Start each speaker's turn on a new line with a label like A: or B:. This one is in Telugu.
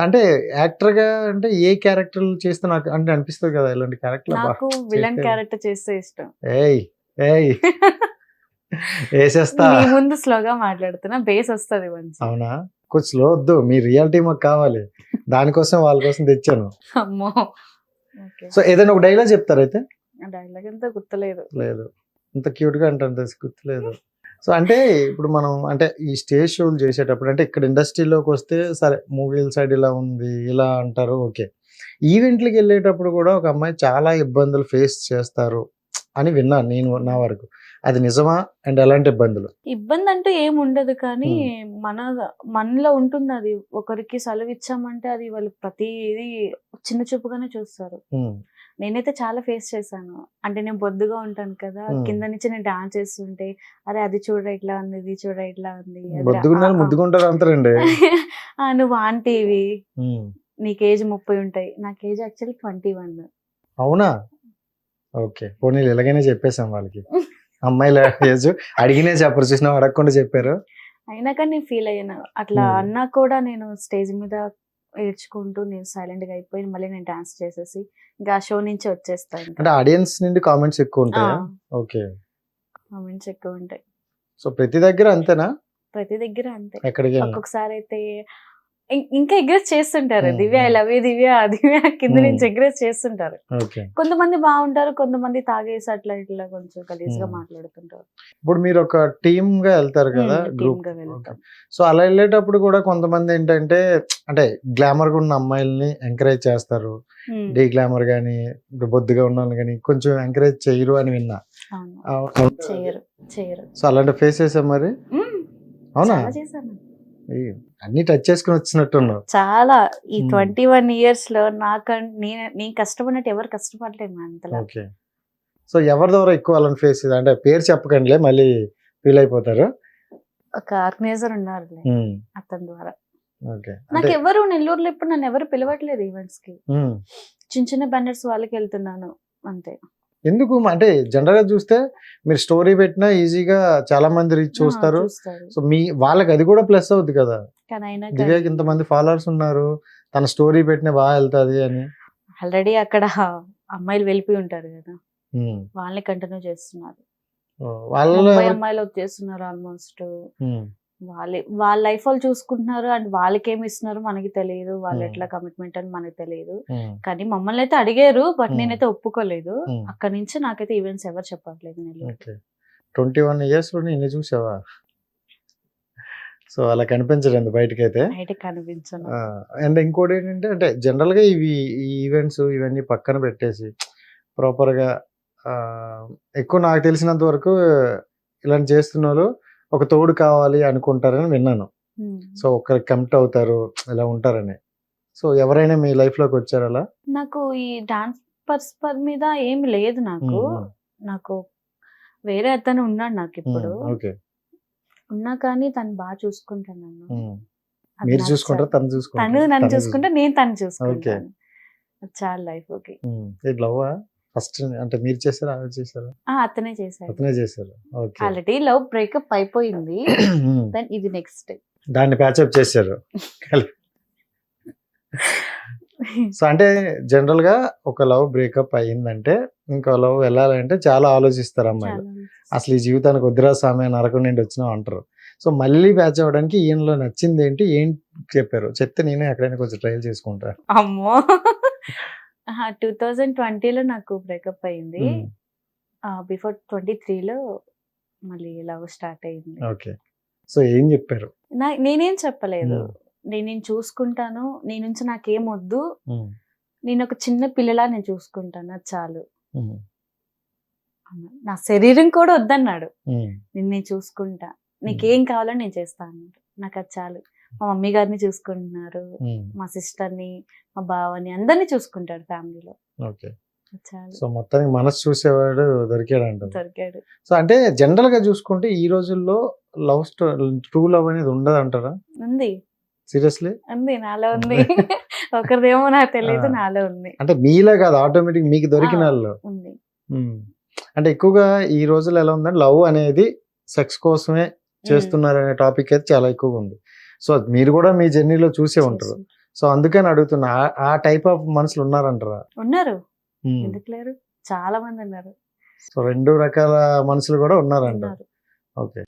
A: అంటే యాక్టర్గా అంటే ఏ క్యారెక్టర్ చేస్తే నాకు అంటే అనిపిస్తుంది కదా ఇలాంటి క్యారెక్టర్
B: నాకు విలన్ క్యారెక్టర్ చేస్తే ఇష్టం.
A: ఏయ్ ఏయ్. వేసేస్తా.
B: ముందు స్లోగా మాట్లాడుతున్నా బేస్ వస్తది మంచి
A: అవునా? కొంచెం స్లో వద్దు మీ రియాలిటీ మాకు కావాలి. దానికోసం వాళ్ళ కోసం తెచ్చాను.
B: అమ్మో.
A: సో ఏదైనా ఒక డైలాగ్ చెప్తారు అయితే?
B: డైలాగ్ ఎంత గుర్తులేదు.
A: లేదు. అంత క్యూట్గా అంటే గుర్తులేదు. సో అంటే ఇప్పుడు మనం అంటే ఈ స్టేజ్ షోలు చేసేటప్పుడు అంటే ఇక్కడ ఇండస్ట్రీలోకి వస్తే సరే మూవీల సైడ్ ఇలా ఉంది ఇలా అంటారు ఓకే. ఈవెంట్లకి వెళ్ళేటప్పుడు కూడా ఒక అమ్మాయి చాలా ఇబ్బందులు ఫేస్ చేస్తారు అని విన్నాను నేను నా వరకు. అది నిజమా? అండ్ ఎలాంటి ఇబ్బందులు?
B: ఇబ్బంది అంటే ఏం ఉండదు కానీ మన మనలో ఉంటుంది అది. ఒకరికి సెలవు ఇచ్చామంటే అది వాళ్ళు ప్రతిదీ చిన్న చూపుగానే చూస్తారు. నేనైతే చాలా ఫేస్ చేశాను. అంటే నేను బొద్దుగా ఉంటాను కదా. కింద నుంచి నేను డాన్స్ చేస్తుంటే అరే అది చూడ ఇట్లా ఉంది ఇది చూడ ఇట్లా ఉంది నువ్వు ఆంటీవి నీకు ఏజ్ ముప్పై ఉంటాయి. నాకు ఏజ్ యాక్చువల్లీ ట్వంటీ వన్.
A: అవునా? ఓకే. పోనీ ఇలాగైనా చెప్పేసాం వాళ్ళకి. అమ్మాయిల ఏజ్ అడిగినే చెప్పరు చూసినా అడగకుండా చెప్పారు.
B: అయినా కానీ నేను ఫీల్ అయ్యాను. అట్లా. అన్నా కూడా నేను స్టేజ్ మీద ఏడ్చుకుంటూ నేను సైలెంట్గా అయిపోయి మళ్ళీ నేను డాన్స్ చేసేసి ఇంకా షో నుంచి వచ్చేస్తాను
A: అంటే ఆడియన్స్ నుండి కామెంట్స్ ఎక్కువ ఉంటాయా? ఓకే.
B: కామెంట్స్ ఎక్కువ ఉంటాయి.
A: సో ప్రతి దగ్గర అంతేనా?
B: ప్రతి దగ్గర అంతే? ఒక్కొక్కసారి అయితే ఇంకా ఎగ్రెస్ చేస్తుంటారు. Divya I love you Divya Divya కింద. నుంచి ఎగ్రెస్ చేస్తుంటారు కొంతమంది బాగుంటారు కొంతమంది తాగేసి అట్లా ఇట్లా కొంచెం
A: గలీజ్గా.
B: మాట్లాడుతుంటారు
A: ఇప్పుడు మీరు ఒక టీమ్గా వెళ్తారు కదా గ్రూప్. సో అలా వెళ్ళేటప్పుడు కూడా కొంతమంది ఏంటంటే అంటే గ్లామర్గా ఉన్న అమ్మాయిల్ని ఎంకరేజ్ చేస్తారు. డీ గ్లామర్ గానీ ఇప్పుడు బొద్దుగా ఉన్న కానీ కొంచెం ఎంకరేజ్ చేయరు అని విన్నా.
B: చేయరు చేయరు
A: సో అలాంటి ఫేస్ చేసాం మరి. అవునా అన్ని టచ్ చేసుకుని వచ్చినట్టున్నావు.
B: చాలా. ఈ
A: Hmm.
B: ట్వంటీ వన్ ఇయర్స్లో నాకం నేను నేను కష్టపడినట్టు ఎవరు కష్టపడలేదు అంతలా
A: ఓకే. సో ఎవరి ద్వారా ఎక్కువ అలాంటి ఫేస్ అంటే పేరు చెప్పకండిలే మళ్ళీ ఫీల్ అయిపోతారు.
B: ఒక ఆర్గనైజర్ ఉన్నారు
A: ఉమ్,
B: అతని ద్వారా. నాకు ఎవరు నెల్లూరులో ఇప్పుడు నన్ను ఎవరు పిలవట్లేదు ఈవెంట్స్కి
A: ఉమ్,
B: చిన్న చిన్న బ్యానర్స్ వాళ్ళకి వెళ్తున్నాను అంతే.
A: ఎందుకు? అంటే జనరల్గా చూస్తే మీరు స్టోరీ పెట్టినా ఈజీగా చాలా మంది రీచ్ చూస్తారు. సో మీ వాళ్ళకి అది కూడా ప్లస్ అవుద్ది కదా. దివ్యాకి ఇంతమంది ఫాలోవర్స్ ఉన్నారు తన స్టోరీ పెట్టినా బాగా వెళ్తాది అని.
B: ఆల్రెడీ అక్కడ అమ్మాయిలు వెళ్ళిపోయి ఉంటారు కదా. వాళ్ళని కంటిన్యూ చేస్తున్నారు.
A: ఎవరు-
B: అమ్మాయిలు వచ్చేస్తున్నారు ఆల్మోస్ట్ వాళ్ళే వాళ్ళ లైఫ్ వాళ్ళు చూసుకుంటున్నారు అండ్ వాళ్ళకి ఏమి ఇస్తున్నారు మనకి తెలియదు. వాళ్ళు. ఎట్లా కమిట్మెంట్ అని మనకి తెలియదు. కానీ మమ్మల్ని అయితే అడిగారు బట్. నేనైతే ఒప్పుకోలేదు. అక్కడ నుంచి నాకైతే ఈవెంట్స్ ఎవరు చెప్పట్లేదు
A: ఓకే. ట్వంటీ వన్ ఇయర్స్లో ఇన్ని చూసావా? సో అలా కనిపించలేదు బయటకైతే.
B: బయట కనిపించను.
A: అండ్ ఇంకోటి ఏంటంటే అంటే జనరల్గా ఇవి ఈ ఈవెంట్స్ ఇవన్నీ పక్కన పెట్టేసి ప్రాపర్గా ఆ, ఎక్కువ నాకు తెలిసినంత వరకు ఇలాంటి చేస్తున్న వాళ్ళు ఒక తోడు కావాలి అనుకుంటారని విన్నాను. సో ఒకరికి కమిట్ అవుతారు ఇలా ఉంటారని. సో ఎవరైనా మీ లైఫ్లోకి వచ్చారు అలా?
B: నాకు ఈ డాన్స్ పర్స్పర్ మీద ఏమి లేదు నాకు. నాకు వేరే అతను ఉన్నాడు నాకు ఇప్పుడు. ఉన్నా కానీ తను బాగా చూసుకుంటాను నన్ను.
A: మీరు చూసుకుంటారా తను చూసుకుంటారా?
B: తను నన్ను చూసుకుంటే నేను తను చూసుకుంటాను. చాలా లైఫ్ ఓకే.
A: లవ్ ఫస్ట్ అంటే మీరు చేశారా ఆవిడ చేశారా?
B: అతనే చేశాడు.
A: అతనే చేశారు. ఓకే.
B: ఆల్రెడీ లవ్ బ్రేకప్ అయిపోయింది. దెన్ ఇది నెక్స్ట్.
A: దాన్ని ప్యాచప్ చేశారు. సో అంటే జనరల్గా ఒక లవ్ బ్రేకప్ అయ్యిందంటే ఇంకో లవ్ వెళ్ళాలంటే చాలా ఆలోచిస్తారు అమ్మాయిలు. అసలు ఈ జీవితానికి వద్దురా స్వామి నరకం నుండి వచ్చినాం అంటారు. సో మళ్ళీ బ్యాచ్ అవ్వడానికి ఈయనలో నచ్చింది ఏంటి ఏం చెప్పారు? చెప్తే నేను ఎక్కడైనా కొంచెం ట్రయల్ చేసుకుంటా.
B: అమ్మో! టూ థౌజండ్ ట్వంటీలో నాకు బ్రేకప్ అయింది. బిఫోర్ ట్వంటీ త్రీలో మళ్ళీ లవ్ స్టార్ట్ అయింది.
A: ఓకే. సో ఏం చెప్పారు?
B: నేనేం చెప్పలేదు. నేను నేను చూసుకుంటాను నీ నుంచి నాకేం వద్దు. నేను ఒక చిన్న పిల్లలా నేను చూసుకుంటాను అది చాలు. నా శరీరం కూడా వద్దన్నాడు. నిన్ను నేను చూసుకుంటా. నీకేం కావాలో నేను చేస్తా అన్నాడు. నాకు అది చాలు. మా మమ్మీ గారిని చూసుకుంటున్నారు మా సిస్టర్ని మా బావని అందరినీ చూసుకుంటాడు ఫ్యామిలీలో.
A: సో మొత్తానికి మనసు చూసేవాడు దొరికాడు అంటారు
B: దొరికాడు.
A: సో అంటే జనరల్గా చూసుకుంటే ఈ రోజుల్లో లవ్ స్టోరీ ట్రూ లవ్ అనేది ఉండదు అంటారా
B: ఉంది.
A: సీరియస్లీ?
B: ఉంది నాలో ఉంది. ఒకరిదేమో నాకు తెలియదు. నాలో ఉంది.
A: అంటే మీలా కాదు ఆటోమేటిక్ మీకు దొరికిన
B: ఉంది.
A: అంటే ఎక్కువగా ఈ రోజుల్లో ఎలా ఉందంటే లవ్ అనేది సెక్స్ కోసమే చేస్తున్నారు అనే టాపిక్ అయితే చాలా ఎక్కువగా ఉంది. సో మీరు కూడా మీ జర్నీలో చూసే ఉంటారు. సో అందుకని అడుగుతున్నా ఆ- టైప్ ఆఫ్ మనుషులు ఉన్నారంటారా?
B: ఉన్నారు. ఎందుకు లేరు? చాలా మంది ఉన్నారు.
A: సో రెండు రకాల మనుషులు కూడా ఉన్నారంట.
B: ఉన్నారు.
A: ఓకే.